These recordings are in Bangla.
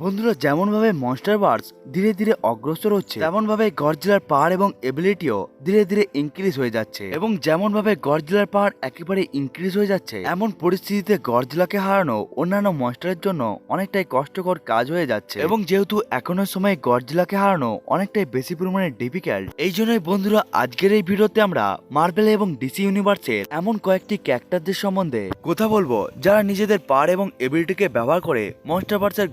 বন্ধুরা যেমন ভাবে মনস্টার বার্স ধীরে ধীরে অগ্রসর হচ্ছে তেমন ভাবে গডজিলার পাওয়ার এবং এবিলিটিও ধীরে ধীরে ইনক্রিজ হয়ে যাচ্ছে। এবং যেমন ভাবে গডজিলার পাওয়ার একেবারে ইনক্রিজ হয়ে যাচ্ছে, এমন পরিস্থিতিতে গডজিলাকে হারানো অন্যান্য মনস্টারের জন্য অনেকটাই কষ্টকর কাজ হয়ে যাচ্ছে। এবং যেহেতু এখনের সময় গডজিলাকে হারানো অনেকটাই বেশি পরিমাণে ডিফিকাল্ট এই জন্যই বন্ধুরা, আজকের এই ভিডিওতে আমরা মার্বেল এবং ডিসি ইউনিভার্সের এমন কয়েকটি ক্যারেক্টারদের সম্বন্ধে কথা বলব, যারা নিজেদের পাওয়ার এবং এবিলিটিকে ব্যবহার করে মনস্টারভার্সের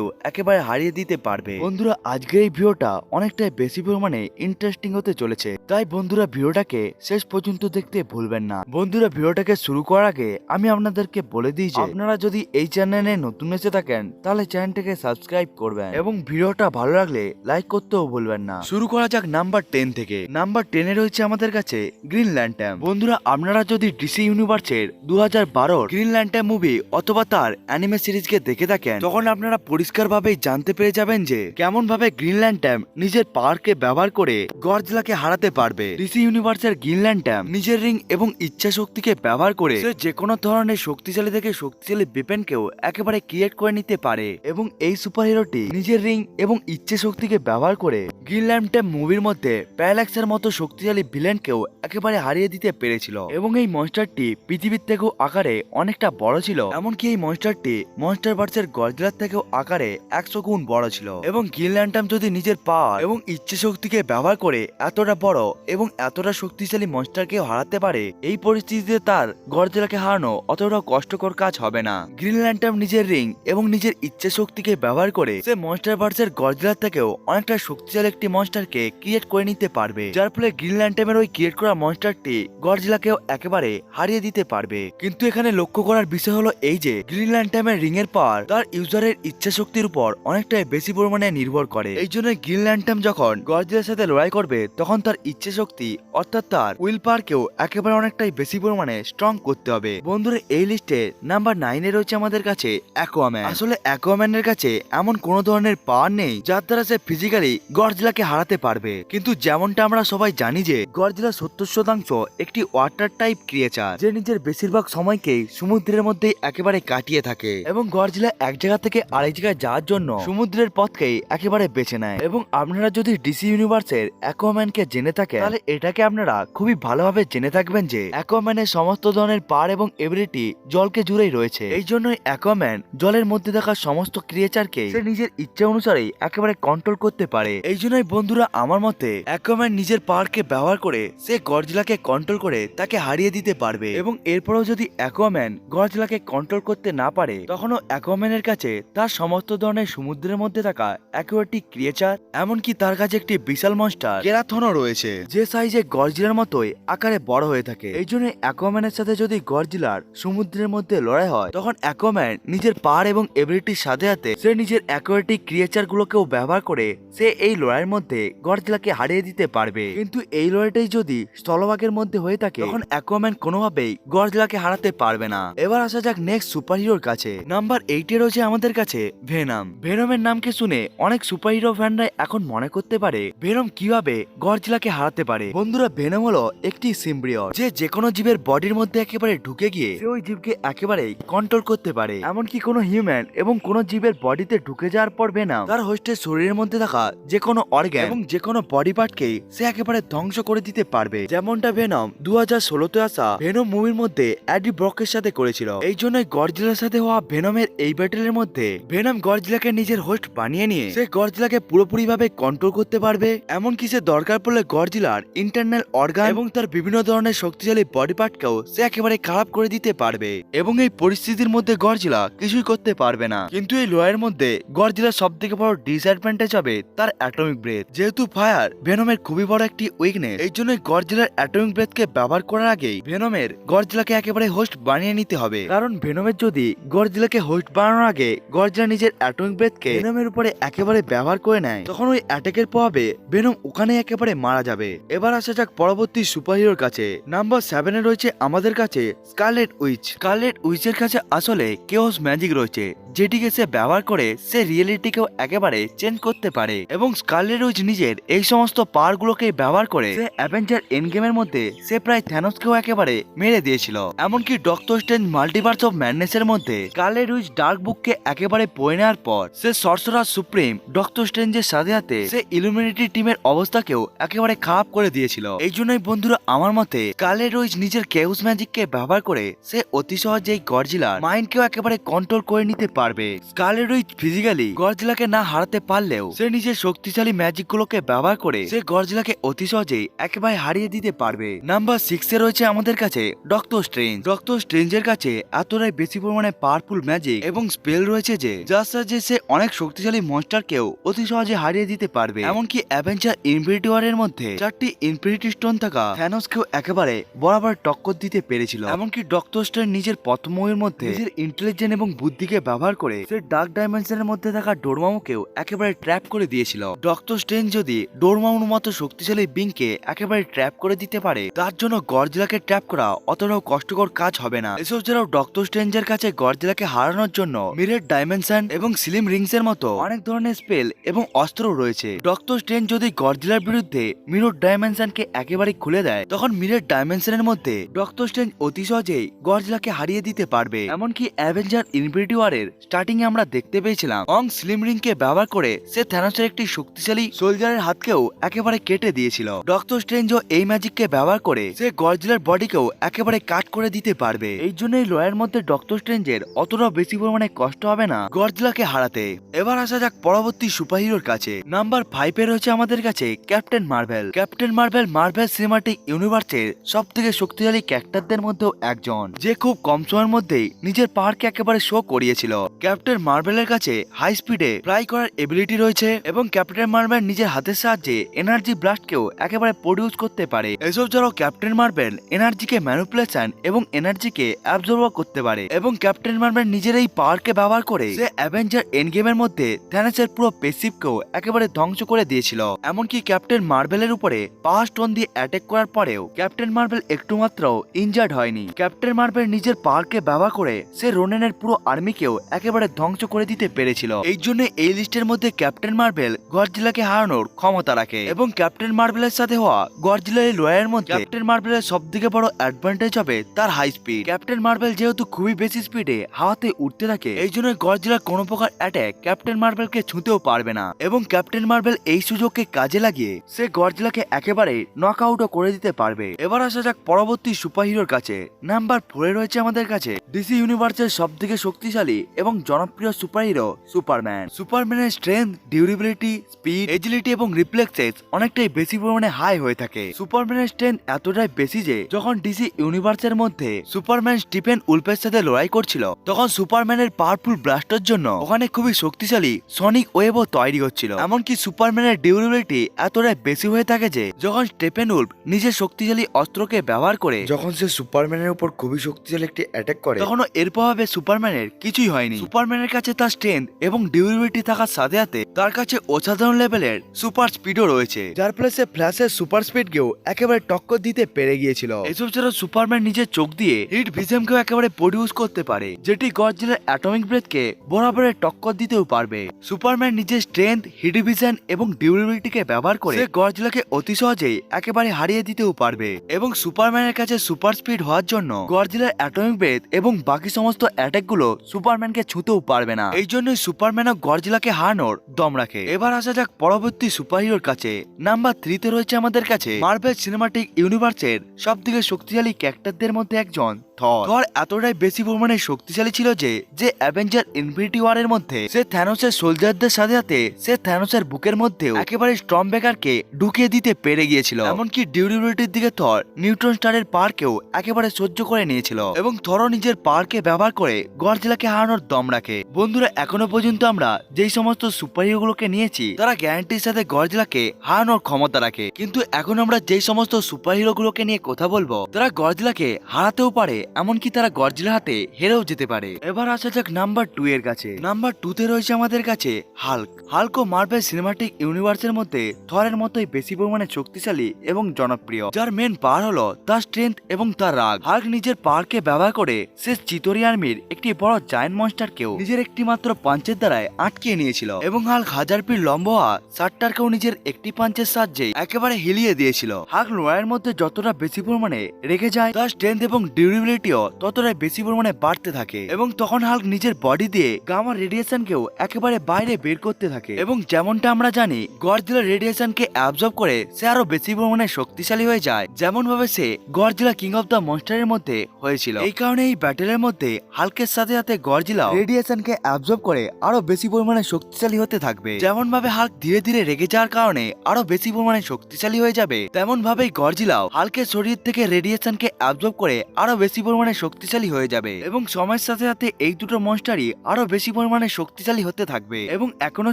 গডজিলাকেও একেবারে হারিয়ে দিতে পারবে। বন্ধুরা, আজকের এই ভিডিওটা অনেকটাই বেশি পরিমাণে ইন্টারেস্টিং হতে চলেছে। তাই বন্ধুরা, ভিডিওটাকে শেষ পর্যন্ত দেখতে ভুলবেন না। বন্ধুরা, ভিডিওটাকে শুরু করার আগে আমি আপনাদেরকে বলে দিই যে, আপনারা যদি এই চ্যানেলে নতুন এসে থাকেন, তাহলে চ্যানেলটাকে সাবস্ক্রাইব করবেন। এবং ভিডিওটা ভালো লাগলে লাইক করতেও ভুলবেন না। শুরু করা যাক নাম্বার টেন থেকে। নাম্বার টেনে রয়েছে আমাদের কাছে গ্রিন ল্যান্টাম বন্ধুরা, আপনারা যদি ডিসি ইউনিভার্সের দু হাজার বারোর গ্রিন ল্যান্টাম মুভি অথবা তার অ্যানিমে সিরিজকে দেখে থাকেন, তখন আপনারা পরিষ্কারভাবেই জানতে পেরে যাবেন যে কেমন ভাবে গ্রিন ল্যান্টাম নিজের পাওয়ারকে ব্যবহার করে গর্জলাকে হারাতে পারবে। ডিসি ইউনিভার্সের গ্রিনল্যান্ড ল্যান্টাম নিজের রিং এবং ইচ্ছা শক্তিকে ব্যবহার করে সে যে কোনো ধরনের শক্তিশালী থেকে শক্তিশালী বিপেনকেও একেবারে ক্রিয়েট করে নিতে পারে এবং এই সুপারহিরোটি নিজের রিং এবং ইচ্ছে শক্তিকে ব্যবহার করে গ্রিন ল্যান্টাম মুভির মধ্যে প্যারালাক্সের মতো শক্তিশালী ভিলেনকেও একেবারে হারিয়ে দিতে পেরেছিল এবং এই মনস্টারটি পৃথিবীর থেকেও আকারে অনেকটা বড় ছিল। এমনকি এই মনস্টারটি মনস্টার ভার্সের গর্জলার থেকেও আকারে একশো গুণ বড় ছিল। এবং গ্রিন যদি নিজের পাওয়ার এবং ইচ্ছে শক্তিকে ব্যবহার করে এতটা বড় এবং এতটা শক্তিশালী মনস্টারকে হারাতে পারে, এই পরিস্থিতিতে তার গর্জলাকে হারানো অতটা কষ্টকর কাজ হবে না। গ্রিন ল্যান্টাম নিজের রিং এবং নিজের ইচ্ছে শক্তিকে ব্যবহার করে সে মনস্টার ভার্সের গর্জলার থেকেও অনেকটা শক্তিশালী একটি মনস্টারকে ক্রিয়েট করে নিতে পারবে, যার ফলে গ্রিন ল্যান্টামের ওই ক্রিয়েট করা মনস্টারটি গর্জিলাকেও একেবারে হারিয়ে দিতে পারবে। কিন্তু এখানে লক্ষ্য করার বিষয় হলো এই যে, গ্রিন ল্যান্টামের রিং এর পাওয়ার তার ইউজারের ইচ্ছা শক্তির উপর অনেকটাই বেশি পরিমাণে নির্ভর করে। এই জন্য গ্রিন ল্যান্টাম যখন গর্জিলার সাথে লড়াই করবে, তখন তার ইচ্ছে শক্তি, অর্থাৎ তার উইল পাওয়ারকেও একেবারে অনেকটাই বেশি পরিমাণে স্ট্রং করতে হবে। বন্ধুরা, এই লিস্টে নাম্বার নাইনে রয়েছে আমাদের কাছে অ্যাকোয়াম্যান আসলে অ্যাকোয়াম্যানের কাছে এমন কোনো ধরনের পাওয়ার নেই, যার দ্বারা সে ফিজিক্যালি গর্জিলাকে হারাতে পারবে। কিন্তু যেমনটা আমরা সবাই জানি যে, গর্জিলা সত্তর শতাংশ একটি ওয়াটার টাইপ ক্রিয়েচার যে নিজের বেশিরভাগ সময়কেই সমুদ্রের মধ্যেই একেবারে কাটিয়ে থাকে। এবং গর্জিলা এক জায়গা থেকে আরেক জায়গায় যাওয়ার জন্য সমুদ্রের পথকেই একেবারে বেছে নেয়। এবং আপনারা যদি ডিসি ইউনিভার্সের অ্যাকোয়াম্যানকে জেনে থাকেন, তাহলে এটাকে আপনারা খুবই ভালোভাবে জেনে থাকবেন যে অ্যাকোয়াম্যানের সমস্ত ধরনের পাওয়ার এবং এবিলিটি জলকে জুড়েই রয়েছে। এই জন্যই অ্যাকোয়াম্যান জলের মধ্যে থাকা সমস্ত ক্রিয়েচারকে সে নিজের ইচ্ছে অনুসারেই একেবারে কন্ট্রোল করতে পারে। এই জন্যই বন্ধুরা, আমার মতে অ্যাকোয়াম্যান নিজের পাওয়ারকে ব্যবহার করে সে গর্জিলাকে কন্ট্রোল করে তাকে হারিয়ে দিতে পারবে। এবং এরপরেও যদি অ্যাকোয়াম্যান গর্জিলাকে কন্ট্রোল করতে না পারে, তখনও অ্যাকোয়াম্যানের কাছে তার সমস্ত ধরনের সমুদ্রের মধ্যে থাকা অ্যাকোয়াটিক ক্রিয়েচার এমনকি তার কাছে একটি বিশাল মনস্টার কেরাথনও রয়েছে, যে সাইজে গর্জিলার মতোই আকারে বড় হয়ে থাকে। এই জন্য অ্যাকোয়াম্যানের সাথে যদি গর্জিলার সমুদ্রের মধ্যে লড়াই হয়, তখন অ্যাকোয়াম্যান নিজের পার এবং এবিলিটির সাথে সাথে সে নিজের অ্যাকোয়াটিক ক্রিয়েচার গুলোকেও ব্যবহার করে সে এই লড়াইয়ের মধ্যে গর্জিলাকে হারিয়ে দিতে পারবে। কিন্তু এই লড়াইটাই যদি স্থলভাগের মধ্যে হয়ে থাকে, তখন অ্যাকোয়াম্যান কোনোভাবেই গর্জিলাকে হারাতে পারবে না। এবার আসা যাক নেক্সট সুপারহিরোর কাছে। নাম্বার এইটে রয়েছে আমাদের কাছে ভেনাম। ভেনমের নামকে শুনে অনেক সুপারহিরো ফ্যানরা এখন মনে করতে পারে ভেনম কীভাবে গর্জিলাকে হারাতে পারে। বন্ধুরা, ভেনম হলো একটি সিম্ব্রিয়র যে যে কোনো জীবের বডির মধ্যে একেবারে ঢুকে গিয়ে সে ওই জীবকে একেবারে কন্ট্রোল করতে পারে। এমনকি কোনো হিউম্যান এবং কোনো জীবের বডিতে ঢুকে যাওয়ার পর ভেনাম তার হোস্টের শরীরের মধ্যে থাকা যে কোনো অর্গ্যান এবং যে কোনো বডি পার্টকেই সে একেবারে ধ্বংস করে দিতে পারবে। যেমনটা ভেনম দু হাজার ষোলোতে আসা ভেনম মুভির মধ্যে অ্যাডি ব্রকের সাথে করেছিল। এই জন্যই গর্জিলার সাথে হওয়া ভেনমের এই ব্যাটেলের মধ্যে ভেনম গর্জিলাকে নিজের হোস্ট বানিয়ে নিয়ে সে গর্জিলাকে পুরোপুরি ভাবে কন্ট্রোল করতে পারবে, এমনকি সে দরকার পড়লে গর্জিলার ইন্টারনাল অর্গান এবং তার বিভিন্ন ধরনের শক্তিশালী বডি পার্টকেও সে একেবারে খারাপ করে দিতে পারবে। এবং এই পরিস্থিতির মধ্যে গর্জিলা কিছুই করতে পারবে না। কিন্তু এই লয়ের মধ্যে গর্জিলার সব থেকে বড় ডিসঅ্যাডভান্টেজ হবে তার অ্যাটমিক ব্রেথ যেহেতু ফায়ার ভেনমের খুবই বড় একটি উইকনেস এই জন্যই গর্জিলার অ্যাটমিক ব্রেথকে ব্যবহার করার আগেই ভেনমের গর্জিলাকে একেবারে হোস্ট বানিয়ে নিতে হবে। কারণ ভেনমের যদি গর্জিলাকে হোস্ট বানানোর আগে গর্জিলা নিজের অ্যাটমিক ব্রেথকে ভেনমের উপরে একেবারে ব্যবহার করে নেয়। তখন ওই অ্যাটাকের প্রভাবে ভেনম ওখানে একেবারে মারা যাবে। এবার আসা যাক পরবর্তী সুপারহিরোর কাছে। নাম্বার সেভেনে রয়েছে আমাদের কাছে স্কারলেট উইচ স্কারলেট উইচের কাছে আসলে কেওস ম্যাজিক রয়েছে যেটিকে সে ব্যবহার করে সে রিয়েলিটিকেও একেবারে চেঞ্জ করতে পারে। এবং স্কারলেট উইচ নিজের এই সমস্ত পাওয়ারগুলোকে ব্যবহার করে সে অ্যাভেঞ্জার এন্ড গেমের মধ্যে সে প্রায় থ্যানোসকেও একেবারে মেরে দিয়েছিল। এমনকি ডক্টর স্ট্রেঞ্জ মাল্টিভার্স অফ ম্যাডনেসের মধ্যে স্কারলেট উইচ ডার্ক বুককে একেবারে পড়ে নেওয়ার পর সে সরসরাজ সুপ্রিম, ডক্টর স্ট্রেঞ্জের সাথে সাথে সে ইলুমিনিটি টিমের অবস্থাকেও একেবারে খারাপ করে দিয়েছিল। এই জন্যই বন্ধুরা, আমার মতে কালে রোজ নিজের কেউস ম্যাজিককে ব্যবহার করে সে অতি সহজেই গরজিলার মাইন্ডকেও একেবারে কন্ট্রোল করে নিতে পারবে। স্কালে রোজ ফিজিক্যালি গরজিলাকে না হারাতে পারলেও সে নিজের শক্তিশালী ম্যাজিক গুলোকে ব্যবহার করে সে গরজিলাকে অতি সহজেই একেবারে হারিয়ে দিতে পারবে। নাম্বার সিক্সে রয়েছে আমাদের কাছে ডক্টর স্ট্রেঞ্জ ডক্টর স্ট্রেঞ্জের কাছে এতটাই বেশি পরিমাণে পাওয়ারফুল ম্যাজিক এবং স্পেল রয়েছে যে যার সাহায্যে সে অনেক শক্তিশালী মনস্টারকেও অতি সহজে হারিয়ে দিতে পারবে। এমনকি অ্যাভেঞ্জার ইনফিনিটি ওয়ারের মধ্যে চারটি ইনফিনিটি স্টোন থাকা থ্যানোসকেও একেবারে বরাবর টক্কর দিতে পেরেছিল। এমনকি ডক্টর স্ট্রেঞ্জ নিজের পথময়ের মধ্যে নিজের ইন্টেলিজেন্ট এবং বুদ্ধিকে ব্যবহার করে সে ডার্ক ডাইমেনশনের মধ্যে থাকা ডোরমামুকেও একেবারে ট্র্যাপ করে দিয়েছিল। ডক্টর স্ট্রেঞ্জ যদি ডোরমামুর মতো শক্তিশালী বিংকে একেবারে ট্র্যাপ করে দিতে পারে, তার জন্য গরজিলাকে ট্র্যাপ করা অতটাও কষ্টকর কাজ হবে না। এসব ছাড়াও ডক্টর স্ট্রেঞ্জের কাছে গরজিলাকে হারানোর জন্য মিরের ডাইমেনশন এবং সিলিম রিংস এর মতো অনেক ধরনের স্পেল এবং অস্ত্র রয়েছে। ডক্টর স্ট্রেঞ্জ যদি গরজিলার বিরুদ্ধে মিরর ডাইমেনশনকে একেবারে খুলে দেয়, তখন মিরের ডাইমেনশনের মধ্যে ডক্টর স্ট্রেঞ্জ অতি সহজেই গরজিলাকে হারিয়ে দিতে পারবে। এমনকি অ্যাভেঞ্জার ইনফিনিটি ওয়ারের স্টার্টিং এ আমরা দেখতে পেয়েছিলাম। অং স্লিম রিংকে ব্যবহার করে সে থ্যানোসের একটি শক্তিশালী সোলজারের হাতকেও একেবারে কেটে দিয়েছিল। ডক্টর স্ট্রেঞ্জও এই ম্যাজিককে ব্যবহার করে সে গরজিলার বডিকেও একেবারে কাট করে দিতে পারবে। এই জন্যই লয়ের মধ্যে ডক্টর স্ট্রেঞ্জের অতটাও বেশি পরিমাণে কষ্ট হবে না। গরজিলাকে হারাতে। এবার আসা যাক পরবর্তী সুপারহিরোর কাছে। নাম্বার ফাইভে রয়েছে আমাদের কাছে Captain Marvel. Captain Marvel Marvel Cinematic ইউনিভার্সের সব থেকে শক্তিশালী ক্যারেক্টারদের মধ্যেও একজন, যে খুব কম সময়ের মধ্যেই নিজের পাওয়ারকে একেবারে শো করিয়েছিল। ক্যাপ্টেন মার্ভেলের কাছে হাই স্পিডে ফ্লাই করার এবিলিটি রয়েছে এবং ক্যাপ্টেন মার্ভেল নিজের হাতের সাহায্যে এনার্জি ব্লাস্টকেও একেবারে প্রডিউস করতে পারে। এসব ছাড়াও ক্যাপ্টেন মার্ভেল এনার্জিকে ম্যানুপুলেশন এবং এনার্জিকে অ্যাবজর্ব করতে পারে। এবং ক্যাপ্টেন মার্ভেল নিজের এই পাওয়ারকে ব্যবহার করে সে অ্যাভেঞ্জার এন্ড গেমের মধ্যে থ্যানোসের পুরো পেসিভকেও একেবারে ধ্বংস করে দিয়েছিল। এমনকি ক্যাপ্টেন মার্ভেলের উপরে পাওয়ার স্টোন দিয়ে অ্যাটাক করার পরেও ক্যাপ্টেন মার্বেল একটু মাত্র ইনজার্ড হয়নি। ক্যাপ্টেন মার্বেল নিজের পাওয়ারকে ব্যবহার করে সে রোনেনের পুরো আর্মিকেও একেবারে ধ্বংস করে দিতে পেরেছিল। এই জন্য এই লিস্টের মধ্যে ক্যাপ্টেন মার্বেল গডজিলাকে হারানোর ক্ষমতা রাখে এবং ক্যাপ্টেন মার্ভেলের সাথে হওয়া গডজিলার লয়ের মধ্যে ক্যাপ্টেন মার্ভেলের সব থেকে বড় অ্যাডভান্টেজ হবে তার হাই স্পিড ক্যাপ্টেন মার্বেল যেহেতু খুবই বেশি স্পিডে হাওয়াতে উঠতে থাকে, এই জন্য গডজিলার কোনো প্রকার অ্যাটাক ক্যাপ্টেন মার্ভেলকে ছুঁতেও পারবে না এবং ক্যাপ্টেন মার্বেল এই সুযোগকে কাজে লাগিয়ে সে গডজিলাকে একেবারে নক আউটও করে দিতে পারবে। এবার আসা যাক পরবর্তী সুপারহিরোর কাছে। নাম্বার ফোরে রয়েছে আমাদের কাছে ডিসি ইউনিভার্সের সব থেকে শক্তিশালী এবং জনপ্রিয় সুপারহিরো সুপারম্যান সুপারম্যানের স্ট্রেংথ ডিউরেবিলিটি স্পিড এজিলিটি এবং রিফ্লেক্সেস অনেকটাই বেশি পরিমাণে হাই হয়ে থাকে। সুপারম্যানের স্ট্রেংথ এতটাই বেশি যে, যখন ডিসি ইউনিভার্সের মধ্যে সুপারম্যান স্টিফেন উল্পের সাথে লড়াই করছিল, তখন সুপারম্যানের পাওয়ারফুল ব্লাস্টের জন্য ওখানে খুবই শক্তিশালী সনিক ওয়েবও তৈরি হচ্ছিল। এমনকি সুপারম্যানের ডিউরেবিলিটি এতটাই বেশি হয়ে থাকে যে যখন স্টেফেন উল্ফ নিজের শক্তিশালী অস্ত্রকে ব্যবহার করে যখন সে সুপারম্যানের উপর খুবই শক্তিশালী একটি অ্যাটাক করে তখনও এর প্রভাবে সুপারম্যানের কিছুই হয়নি। সুপারম্যানের কাছে তার স্ট্রেংথ এবং ডিউরেবিলিটি থাকার সাথে সাথে তার কাছে অসাধারণ লেভেলের সুপার স্পিডও রয়েছে, যার ফলে সে ফ্ল্যাশের সুপার স্পিডকেও একেবারে টক্কর দিতে পেরে গিয়েছিল। এসব ছাড়া সুপারম্যান নিজের চোখ দিয়ে হিট ভিজেমকেও একেবারে প্রডিউস করতে পারে, যেটি গডজিলার অ্যাটমিক ব্রেথকে বরাবরের টক্কর দিতেও পারবে। সুপারম্যান নিজের স্ট্রেংথ হিট ভিজন এবং ডিউরেবিলিটিকে ব্যবহার করে সে গডজিলাকে অতি সহজেই একেবারে হারিয়ে দিতেও পারবে এবং সুপারম্যানের কাছে সুপার স্পিড হওয়ার জন্য গডজিলার অ্যাটমিক ব্রেথ এবং বাকি সমস্ত অ্যাটাকগুলো সুপারম্যানকে ছুঁতেও পারবে না। এই জন্যই সুপারম্যান ও গডজিলাকে হারানোর দম রাখে এবার আসা যাক পরবর্তী সুপারহিরোর কাছে। নাম্বার থ্রিতে রয়েছে আমাদের কাছে মার্ভেল সিনেমাটিক ইউনিভার্সের সব থেকে শক্তিশালী ক্যারেক্টারদের মধ্যে একজন। থর। থর এতটাই বেশি পরিমাণে শক্তিশালী ছিল যে যে অ্যাভেঞ্জার ইনফিনিটি ওয়ারের মধ্যে সে থ্যানোসের সোলজারদের সাথে সাথে সে থ্যানোসের বুকের মধ্যেও একেবারে স্ট্রম বেকারকে ঢুকিয়ে দিতে পেরে গিয়েছিল। এমনকি ডিউরেবিলিটির দিকে থর নিউট্রন স্টারের পার্কেও একেবারে সহ্য করে নিয়েছিল এবং থরও নিজের পার্কে ব্যবহার করে গডজিলাকে হারানোর দম রাখে। বন্ধুরা, এখনও পর্যন্ত আমরা যেই সমস্ত সুপারহিরোগুলোকে নিয়েছি, তারা গ্যারান্টির সাথে গডজিলাকে হারানোর ক্ষমতা রাখে। কিন্তু এখন আমরা যেই সমস্ত সুপারহিরোগুলোকে নিয়ে কথা বলব, তারা গডজিলাকে হারাতেও পারে এমনকি তারা গডজিলার হাতে হেরেও যেতে পারে। এবার আসা যাক নাম্বার টু এর কাছে। নাম্বার টু তে রয়েছে আমাদের কাছে হাল্ক। হাল্ক ও মার্ভেল সিনেমাটিক ইউনিভার্সের মধ্যে থরের মতোই বেশি পরিমাণে শক্তিশালী এবং জনপ্রিয়, যার মেন পাওয়ার হলো তার স্ট্রেংথ এবং তার রাগ। হাল্ক নিজের পাওয়ারকে ব্যবহার করে সে চিতরি আর্মির একটি বড় জায়ান্ট মনস্টারকেও নিজের একটি মাত্র পাঞ্চের দ্বারায় আটকিয়ে নিয়েছিল এবং হাল্ক হাজার পির লম্ব হওয়া সাতটারকেও নিজের একটি পাঞ্চের সাহায্যে একেবারে হিলিয়ে দিয়েছিল। হাল্ক লড়াইয়ের মধ্যে যতটা বেশি পরিমাণে রেগে যায়, তার স্ট্রেংথ এবং ডিউরেবিলিটি এবিলিটিও ততটাই বেশি পরিমাণে বাড়তে থাকে এবং তখন হাল্ক নিজের বডি দিয়ে গামা রেডিয়েশনকেও একেবারে বাইরে বের করতে থাকে এবং যেমনটা আমরা জানি গডজিলা রেডিয়েশনকে অ্যাবজর্ব করে সে আরও বেশি পরিমাণে শক্তিশালী হয়ে যায় যেমন ভাবে সে গডজিলা কিং অফ দ্য মনস্টারের মধ্যে হয়েছিল। এই কারণে এই ব্যাটেলের মধ্যে হালকের সাথে সাথে গডজিলা রেডিয়েশনকে অ্যাবজর্ব করে আরও বেশি পরিমাণে শক্তিশালী হতে থাকবে। যেমন ভাবে হাল্ক ধীরে ধীরে রেগে যাওয়ার কারণে আরও বেশি পরিমাণে শক্তিশালী হয়ে যাবে তেমন ভাবেই গডজিলাও হালকের শরীর থেকে রেডিয়েশনকে অ্যাবজর্ব করে আরও বেশি পরিমাণে শক্তিশালী হয়ে যাবে এবং সময়ের সাথে সাথে এই দুটো মনস্টারই আরও বেশি পরিমাণে শক্তিশালী হতে থাকবে। এবং এখনও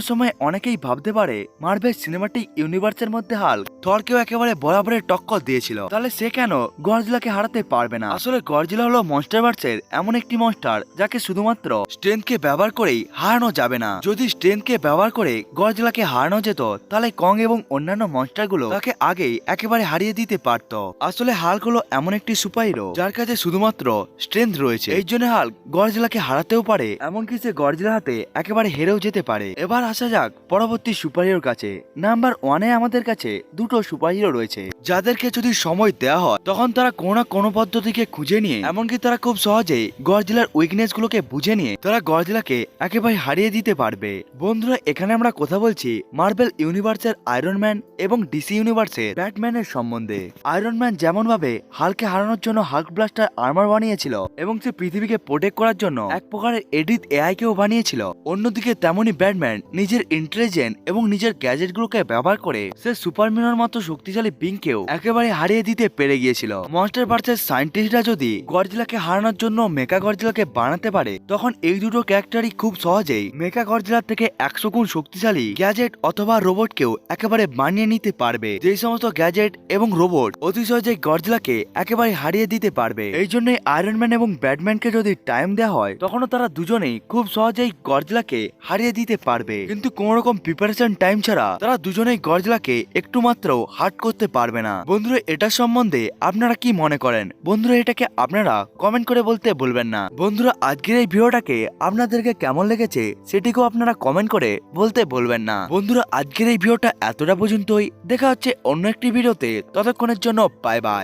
সময় অনেকেই ভাবতে পারে মার্ভেল সিনেমাটিক ইউনিভার্সের মধ্যে হাল থরকেও একেবারে বরাবরের টক্কর দিয়েছিল। তাহলে সে কেন গডজিলাকে হারাতে পারবে না? আসলে গডজিলা হলো মনস্টারভার্সের এমন একটি মনস্টার যাকে শুধুমাত্র স্ট্রেংথকে ব্যবহার করেই হারানো যাবে না। যদি স্ট্রেংথকে ব্যবহার করে গডজিলাকে হারানো যেত, তাহলে কং এবং অন্যান্য মনস্টারগুলো তাকে আগেই একেবারে হারিয়ে দিতে পারত। আসলে হাল্ক হলো এমন একটি সুপারহিরো যার কাছে শুধুমাত্র স্ট্রেংথ রয়েছে। এই জন্য হাল্ক গডজিলাকে হারাতেও পারে এমনকি সে গডজিলার হাতে একেবারে হেরেও যেতে পারে। এবার আসা যাক পরবর্তী সুপারহিরোর কাছে। নাম্বার ওয়ানে আমাদের কাছে দুটো সুপারহিরো রয়েছে। যাদেরকে যদি সময় দেওয়া হয় তখন তারা কোনো না কোনো পদ্ধতিকে খুঁজে নিয়ে এমনকি তারা খুব সহজেই গডজিলার উইকনেস গুলোকে বুঝে নিয়ে তারা গডজিলাকে একেবারে হারিয়ে দিতে পারবে। বন্ধুরা এখানে আমরা কথা বলছি মার্বেল ইউনিভার্সের আয়রন ম্যান এবং ডিসি ইউনিভার্সের ব্যাটম্যানের সম্বন্ধে। আয়রন ম্যান যেমন ভাবে হালকে হারানোর জন্য হাল্ক ব্লাস্টার আর্মার বানিয়েছিল এবং সে পৃথিবীকে প্রোটেক্ট করার জন্য এক প্রকারের এডিট এআই কেও বানিয়েছিল। অন্যদিকে তেমনই ব্যাটম্যান নিজের ইন্টেলিজেন্ট এবং নিজের গ্যাজেট গুলোকে ব্যবহার করে সে সুপারম্যানের মতো শক্তিশালী বিংকেও একেবারে হারিয়ে দিতে পেরে গিয়েছিল। মনস্টার ভার্সের সায়েন্টিস্টরা যদি গডজিলাকে হারানোর জন্য মেকা গডজিলাকে বানাতে পারে, তখন এই দুটো ক্যারেক্টারই খুব সহজেই মেকা গডজিলার থেকে একশো গুণ শক্তিশালী গ্যাজেট অথবা রোবটকেও একেবারে বানিয়ে নিতে পারবে। যেই সমস্ত গ্যাজেট এবং রোবট অতি সহজে গডজিলাকে একেবারে হারিয়ে দিতে পারবে, এই জন্যই আয়রন ম্যান এবং ব্যাটম্যানকে যদি টাইম দেওয়া হয়, তখনও তারা দুজনেই খুব সহজেই গডজিলাকে হারিয়ে দিতে পারবে। কিন্তু কোন রকম প্রিপারেশন টাইম ছাড়া তারা দুজনেই গডজিলাকে একটু মাত্র হার্ট করতে পারবে না। বন্ধুরা, এটা সম্বন্ধে আপনারা কি মনে করেন? বন্ধুরা, এটাকে আপনারা কমেন্ট করে বলতে বলবেন না। বন্ধুরা, আজকের এই ভিডিওটাকে আপনাদেরকে কেমন লেগেছে সেটিকেও আপনারা কমেন্ট করে বলতে বলবেন না। বন্ধুরা, আজকের এই ভিডিওটা এতটা পর্যন্তই। দেখা হচ্ছে অন্য একটি ভিডিওতে। ততক্ষণের জন্য বাই বাই